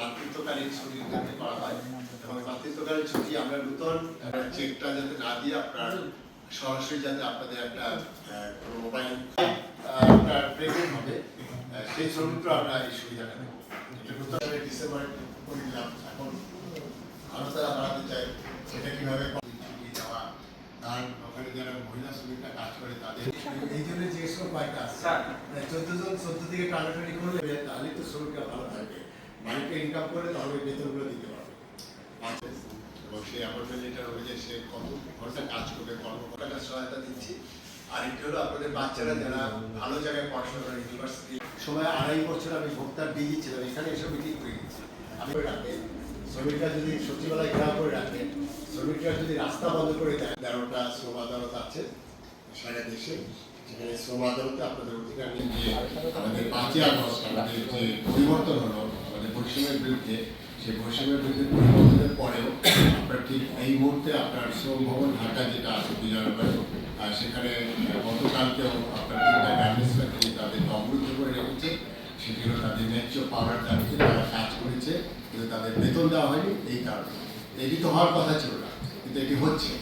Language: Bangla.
মাতৃত্বকালীন যাতে করা হয়। এবং মাতৃত্বকালীন ছুটি আমরা নতুন চেকটা যাতে না দিয়ে আপনার সরাসরি যাতে আপনাদের একটা মোবাইল আপনার প্রেগনেন্ট হবে সেই শ্রমিকরা আমরা এই সুবিধাটা দেবো। এটা নতুন ডিসেম্বরে করে দিলাম এখন তারা বাড়াতে চাই সেটা কীভাবে ছুটি দেওয়া তার ওখানে যারা মহিলা শ্রমিকরা কাজ করে তাদের। এই জন্য যে সব কয়েকটা আছে চোদ্দ জন চোদ্দ দিকে টানাটানি করলে তাহলে তো শ্রমিকরা ভালো থাকবে। মালিকটা ইনকাম করে তাহলে বেতনগুলো দিতে পারবে। এবং সেই সে কত ঘণ্টা কাজ করবে সহায়তা দিচ্ছি? একটি হলো আপনাদের বাচ্চারা যারা ভালো জায়গায় পড়াশোনা করে ইউনিভার্সিটি সময় আড়াই বছর আমি ভোক্তার ডিজি ছিলাম, এখানে এসে মিটিং করে আমি শ্রমিকরা যদি সচিবালয় করে শ্রমিকরা যদি রাস্তা বন্ধ করে দেয়, তেরোটা শ্রম আদালত আছে সারা দেশে, যেখানে শ্রম আদালতে আপনাদের অধিকার নিয়ে আমাদের আগস্ট আমাদের যে পরিবর্তন হলো বৈষম্যের বিরুদ্ধে সেই বৈষম্যের বিরুদ্ধে পরিবর্তনের পরেও আপনার ঠিক এই মুহূর্তে আপনার শ্রম ভবন ঢাকা যেটা আছে, বিজয়নগরে, আর সেখানে গতকালকেও আপনার তিনটা তাদেরকে অবরুদ্ধ করে রেখেছে। সেটি হলো তাদের ন্যায্য পাওয়ার দাবিতে তারা কাজ করেছে, কিন্তু তাদের বেতন দেওয়া হয়নি, এই কারণে। এটি তো হওয়ার কথা ছিল না, কিন্তু এটি হচ্ছে।